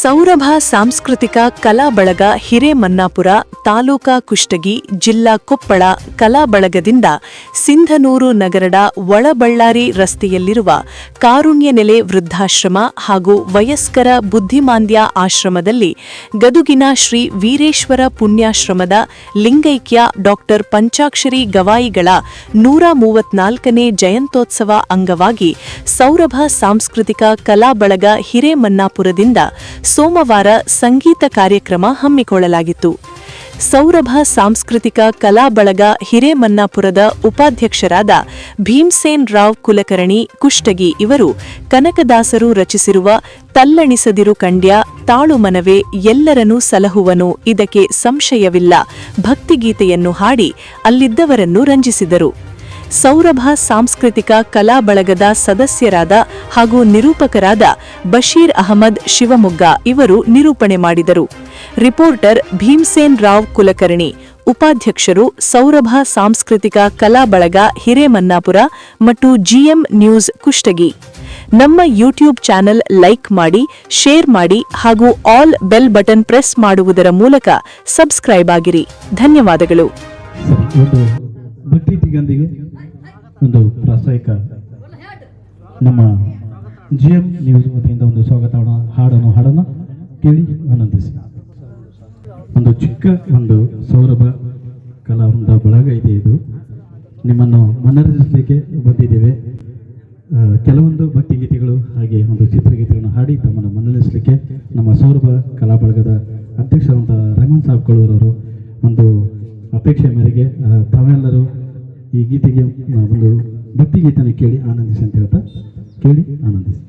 ಸೌರಭ ಸಾಂಸ್ಕೃತಿಕ ಕಲಾ ಬಳಗ ಹಿರೇಮನ್ನಾಪುರ, ತಾಲೂಕಾ ಕುಷ್ಟಗಿ, ಜಿಲ್ಲಾ ಕೊಪ್ಪಳ ಕಲಾ ಬಳಗದಿಂದ ಸಿಂಧನೂರು ನಗರದ ಒಳಬಳ್ಳಾರಿ ರಸ್ತೆಯಲ್ಲಿರುವ ಕಾರುಣ್ಯ ನೆಲೆ ವೃದ್ಧಾಶ್ರಮ ಹಾಗೂ ವಯಸ್ಕರ ಬುದ್ಧಿಮಾಂದ್ಯ ಆಶ್ರಮದಲ್ಲಿ ಗದುಗಿನ ಶ್ರೀ ವೀರೇಶ್ವರ ಪುಣ್ಯಾಶ್ರಮದ ಲಿಂಗೈಕ್ಯ ಡಾಕ್ಟರ್ ಪಂಚಾಕ್ಷರಿ ಗವಾಯಿಗಳ ನೂರ ಮೂವತ್ನಾಲ್ಕನೇ ಜಯಂತ್ಯೋತ್ಸವ ಅಂಗವಾಗಿ ಸೌರಭ ಸಾಂಸ್ಕೃತಿಕ ಕಲಾ ಬಳಗ ಹಿರೇಮನ್ನಾಪುರದಿಂದ ಸೋಮವಾರ ಸಂಗೀತ ಕಾರ್ಯಕ್ರಮ ಹಮ್ಮಿಕೊಳ್ಳಲಾಗಿತ್ತು. ಸೌರಭ ಸಾಂಸ್ಕೃತಿಕ ಕಲಾ ಬಳಗ ಹಿರೇಮನ್ನಾಪುರದ ಉಪಾಧ್ಯಕ್ಷರಾದ ಭೀಮ್ಸೇನ್ ರಾವ್ ಕುಲಕರ್ಣಿ ಕುಷ್ಟಗಿ ಇವರು ಕನಕದಾಸರು ರಚಿಸಿರುವ ತಲ್ಲಣಿಸದಿರು ಕಂಡ್ಯ ತಾಳು ಮನವೇ ಎಲ್ಲರನ್ನೂ ಸಲಹುವನು ಇದಕ್ಕೆ ಸಂಶಯವಿಲ್ಲ ಭಕ್ತಿಗೀತೆಯನ್ನು ಹಾಡಿ ಅಲ್ಲಿದ್ದವರನ್ನು ರಂಜಿಸಿದರು. ಸೌರಭ ಸಾಂಸ್ಕೃತಿಕ ಕಲಾ ಬಳಗದ ಸದಸ್ಯರಾದ ಹಾಗೂ ನಿರೂಪಕರಾದ ಬಶೀರ್ ಅಹಮದ್ ಶಿವಮೊಗ್ಗ ಇವರು ನಿರೂಪಣೆ ಮಾಡಿದರು. ರಿಪೋರ್ಟರ್ ಭೀಮ್ಸೇನ್ ರಾವ್ ಕುಲಕರ್ಣಿ, ಉಪಾಧ್ಯಕ್ಷರು ಸೌರಭ ಸಾಂಸ್ಕೃತಿಕ ಕಲಾ ಬಳಗ ಹಿರೇಮನ್ನಾಪುರ ಮತ್ತು ಜಿಎಂ ನ್ಯೂಸ್ ಕುಷ್ಟಗಿ. ನಮ್ಮ ಯೂಟ್ಯೂಬ್ ಚಾನೆಲ್ ಲೈಕ್ ಮಾಡಿ, ಶೇರ್ ಮಾಡಿ ಹಾಗೂ ಆಲ್ ಬೆಲ್ ಬಟನ್ ಪ್ರೆಸ್ ಮಾಡುವುದರ ಮೂಲಕ ಸಬ್ಸ್ಕ್ರೈಬ್ ಆಗಿರಿ. ಧನ್ಯವಾದಗಳು. ಒಂದು ಪ್ರಾಸಾಯಿಕ ನಮ್ಮ ಜಿ ಎಂ ನ್ಯೂಸ್ ವತಿಯಿಂದ ಒಂದು ಸ್ವಾಗತ ಹಾಡನ್ನು ಹಾಡನ್ನು ಕೇಳಿ ಆನಂದಿಸಿ. ಒಂದು ಚಿಕ್ಕ ಒಂದು ಸೌರಭ ಕಲಾವೃಂದ ಬಳಗ ಇದೆ ಇದು. ನಿಮ್ಮನ್ನು ಮನರಂಜಿಸಲಿಕ್ಕೆ ಬಂದಿದ್ದೇವೆ. ಕೆಲವೊಂದು ಭಕ್ತಿಗೀತೆಗಳು ಹಾಗೆ ಒಂದು ಚಿತ್ರಗೀತೆಗಳನ್ನು ಹಾಡಿ ತಮ್ಮನ್ನು ಮನರಂಜಿಸಲಿಕ್ಕೆ ನಮ್ಮ ಸೌರಭ ಕಲಾ ಬಳಗದ ಅಧ್ಯಕ್ಷರಾದಂಥ ರೆಹಮಾನ್ ಸಾಬ್ ಕಳೂರವರು ಒಂದು ಅಪೇಕ್ಷೆ ಮೇರೆಗೆ ತಾವೆಲ್ಲರೂ ಈ ಗೀತೆಗೆ ಒಂದು ಭಕ್ತಿಗೀತೆಯನ್ನು ಕೇಳಿ ಆನಂದಿಸಿ ಅಂತ ಹೇಳ್ತಾ ಕೇಳಿ ಆನಂದಿಸಿ.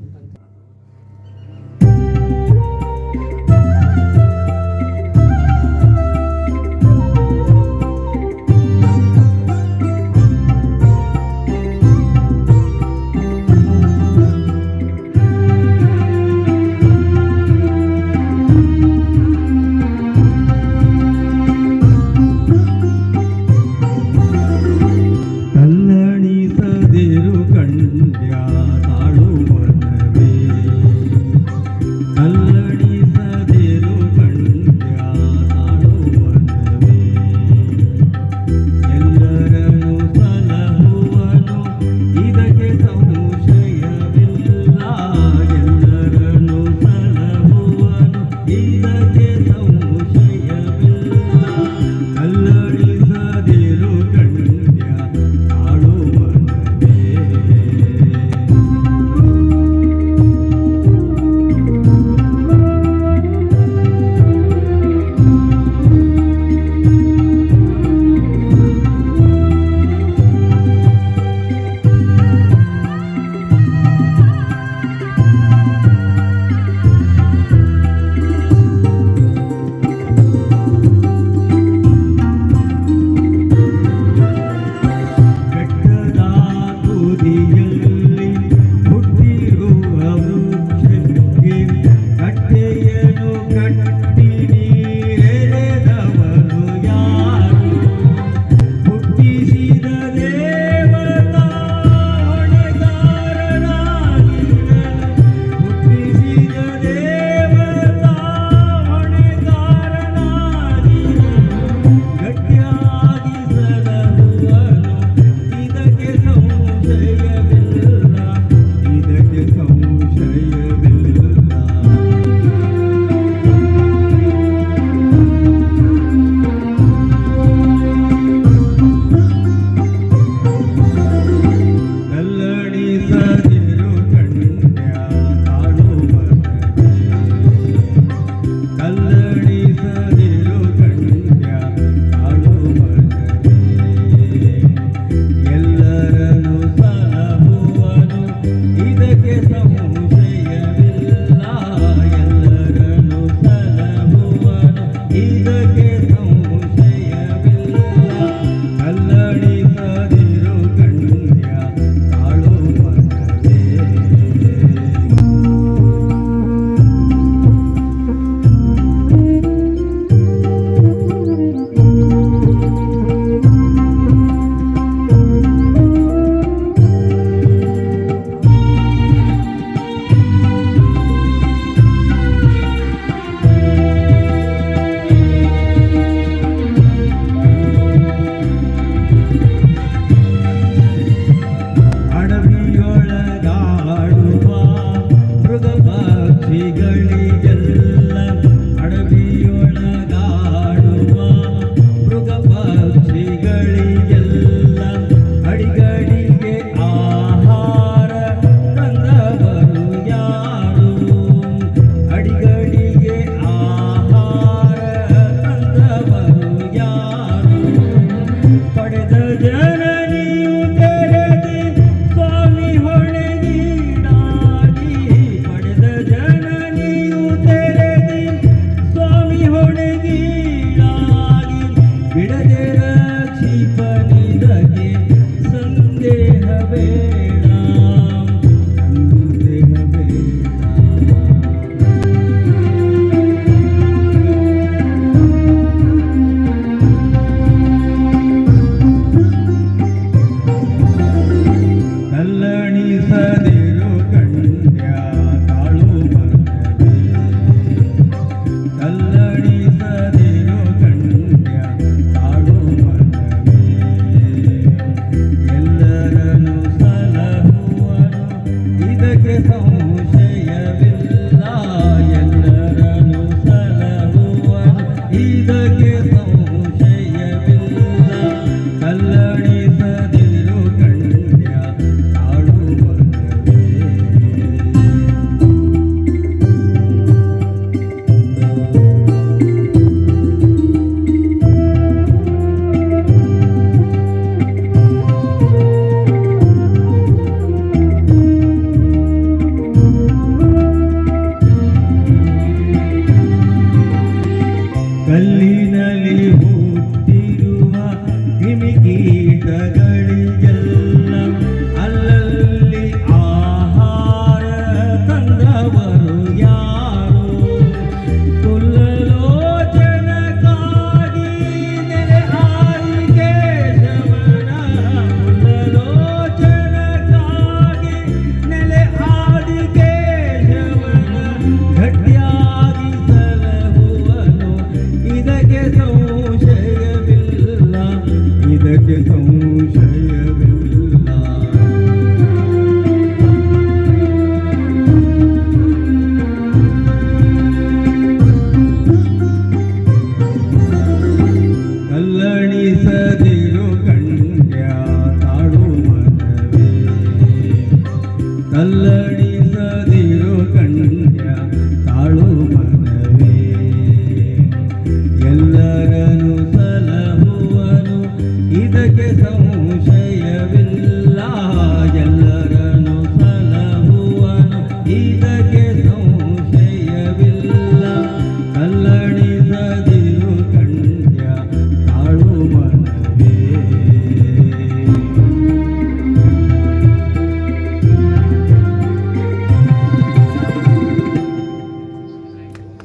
ಅಭಿಗಳಿಗ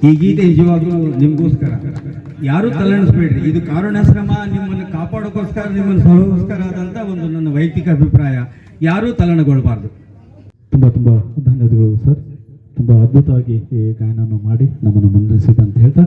ಈ ಗೀತೆ ನಿಜವಾಗ್ಲೂ ನಿಮ್ಗೋಸ್ಕರ. ಯಾರು ತಲೆಣಿಸ್ಬೇಡ್ರಿ ಇದು ಕಾರುಣ್ಯಾಶ್ರಮ ನಿಮ್ಮನ್ನು ಕಾಪಾಡೋಕ್ಕೋಸ್ಕರ ನಿಮ್ಮನ್ನು ಸಲೋಸ್ಕರ ಆದಂತ ಒಂದು ನನ್ನ ವೈಯಕ್ತಿಕ ಅಭಿಪ್ರಾಯ. ಯಾರೂ ತಲೆಣಗೊಳ್ಬಾರ್ದು ತುಂಬಾ ತುಂಬಾ ಧನ್ಯವಾದಗಳು ಸರ್. ತುಂಬಾ ಅದ್ಭುತವಾಗಿ ಈ ಗಾಯನ ಮಾಡಿ ನಮ್ಮನ್ನು ಮನಸ್ಸಿದೆ ಹೇಳ್ತಾ